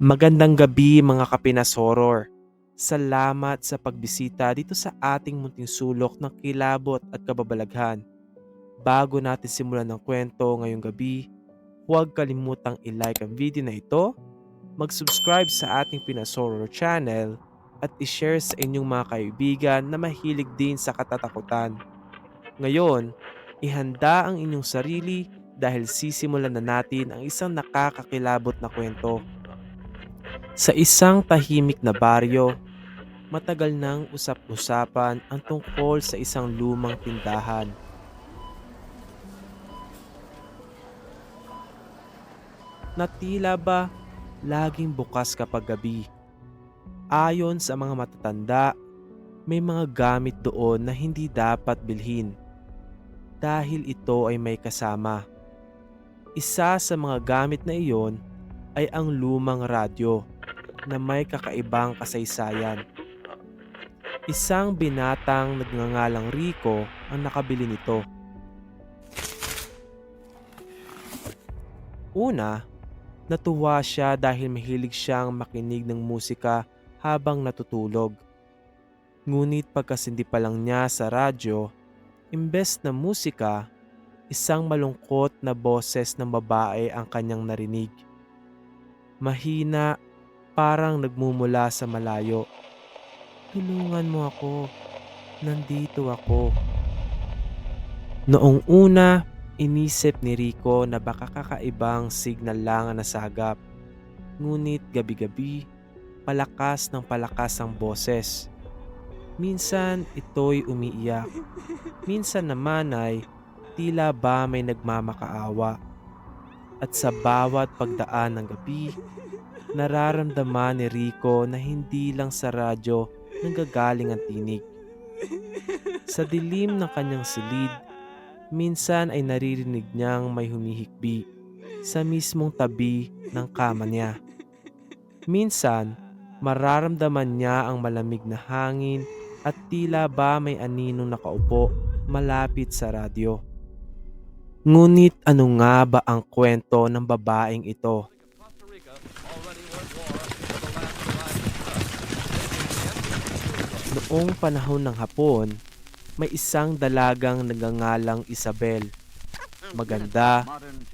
Magandang gabi mga kapinas horror. Salamat sa pagbisita dito sa ating munting sulok ng kilabot at kababalaghan. Bago natin simulan ng kwento ngayong gabi, huwag kalimutang i-like ang video na ito, mag-subscribe sa ating Pinas Horror channel, at i-share sa inyong mga kaibigan na mahilig din sa katatakutan. Ngayon, ihanda ang inyong sarili dahil sisimulan na natin ang isang nakakakilabot na kwento. Sa isang tahimik na baryo, matagal nang usap-usapan ang tungkol sa isang lumang tindahan. Na tila ba laging bukas kapag gabi. Ayon sa mga matatanda, may mga gamit doon na hindi dapat bilhin dahil ito ay may kasama. Isa sa mga gamit na iyon ay ang lumang radyo na may kakaibang kasaysayan. Isang binatang nagngangalang Rico ang nakabili nito. Una, natuwa siya dahil mahilig siyang makinig ng musika habang natutulog. Ngunit pagkasindi pa lang niya sa radyo, imbes na musika, isang malungkot na boses ng babae ang kanyang narinig. Mahina, parang nagmumula sa malayo. Tulungan mo ako. Nandito ako. Noong una, inisip ni Rico na baka kakaibang signal lang ang nasagap. Ngunit gabi-gabi, palakas ng palakas ang boses. Minsan ito'y umiiyak. Minsan naman ay tila ba may nagmamakaawa. At sa bawat pagdaan ng gabi, nararamdaman ni Rico na hindi lang sa radyo nanggagaling ang tinig. Sa dilim ng kanyang silid, minsan ay naririnig niyang may humihikbi sa mismong tabi ng kama niya. Minsan, mararamdaman niya ang malamig na hangin at tila ba may aninong nakaupo malapit sa radyo. Ngunit ano nga ba ang kwento ng babaeng ito? Noong panahon ng hapon, may isang dalagang nagangalang Isabel. Maganda,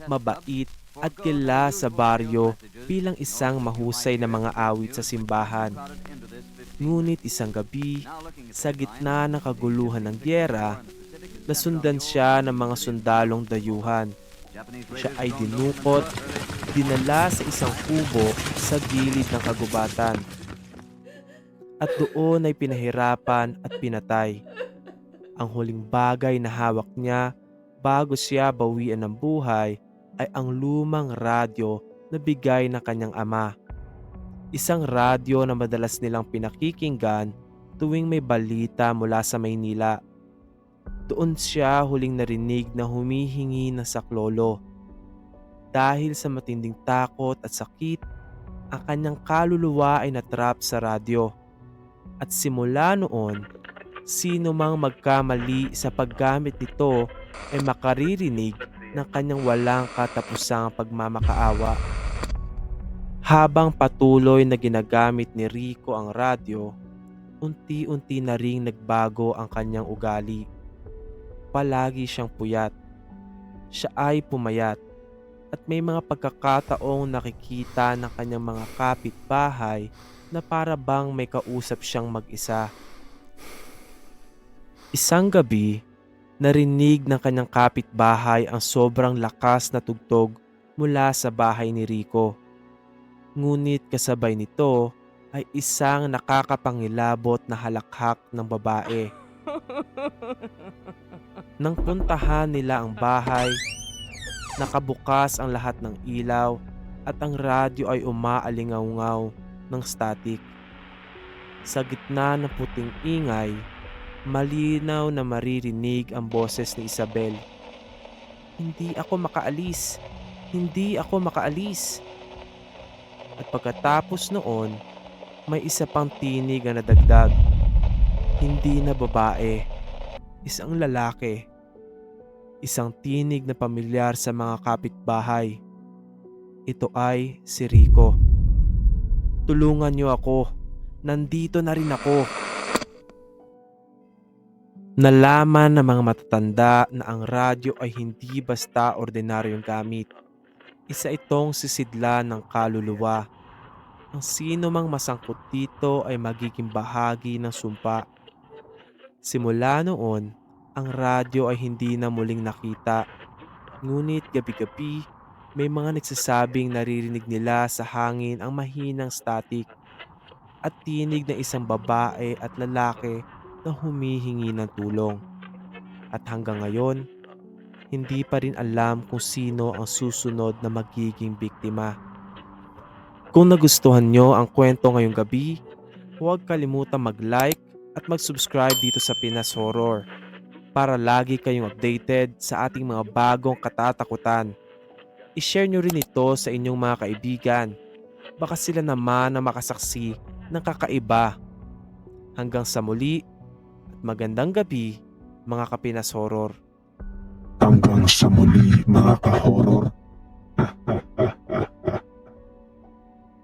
mabait at kilala sa baryo bilang isang mahusay na mga awit sa simbahan. Ngunit isang gabi, sa gitna ng kaguluhan ng gyera, nasundan siya ng mga sundalong dayuhan. Siya ay dinukot, dinala sa isang kubo sa gilid ng kagubatan. At doon ay pinahirapan at pinatay. Ang huling bagay na hawak niya bago siya bawian ng buhay ay ang lumang radyo na bigay ng kanyang ama. Isang radyo na madalas nilang pinakikinggan tuwing may balita mula sa Maynila. Doon siya huling narinig na humihingi ng saklolo. Dahil sa matinding takot at sakit, ang kanyang kaluluwa ay natrap sa radyo. At simula noon, sino mang magkamali sa paggamit nito ay makaririnig ng kanyang walang katapusang pagmamakaawa. Habang patuloy na ginagamit ni Rico ang radyo, unti-unti na ring nagbago ang kanyang ugali. Palagi siyang puyat. Siya ay pumayat at may mga pagkakataong nakikita ng kanyang mga kapitbahay na para bang may kausap siyang mag-isa. Isang gabi, narinig ng kanyang kapitbahay ang sobrang lakas na tugtog mula sa bahay ni Rico. Ngunit kasabay nito ay isang nakakapangilabot na halakhak ng babae. Nang puntahan nila ang bahay, nakabukas ang lahat ng ilaw at ang radyo ay umaalingaw-ngaw ng static. Sa gitna ng puting ingay, malinaw na maririnig ang boses ni Isabel. Hindi ako makaalis. Hindi ako makaalis. At pagkatapos noon, may isa pang tinig na nadagdag. Hindi na babae, isang lalaki. Isang tinig na pamilyar sa mga kapitbahay. Ito ay si Rico. Tulungan niyo ako. Nandito na rin ako. Nalaman ng mga matatanda na ang radyo ay hindi basta ordinaryong gamit. Isa itong sisidla ng kaluluwa. Ang sino mang masangkot dito ay magiging bahagi ng sumpa. Simula noon, ang radyo ay hindi na muling nakita. Ngunit gabi-gabi, may mga nagsasabing naririnig nila sa hangin ang mahinang static at tinig ng isang babae at lalaki na humihingi ng tulong. At hanggang ngayon, hindi pa rin alam kung sino ang susunod na magiging biktima. Kung nagustuhan nyo ang kwento ngayong gabi, huwag kalimutan mag-like at mag-subscribe dito sa Pinas Horror para lagi kayong updated sa ating mga bagong katatakutan. I-share nyo rin ito sa inyong mga kaibigan. Baka sila naman na makasaksi ng kakaiba. Hanggang sa muli at magandang gabi mga kapinas horror. Hanggang sa muli mga ka-horror.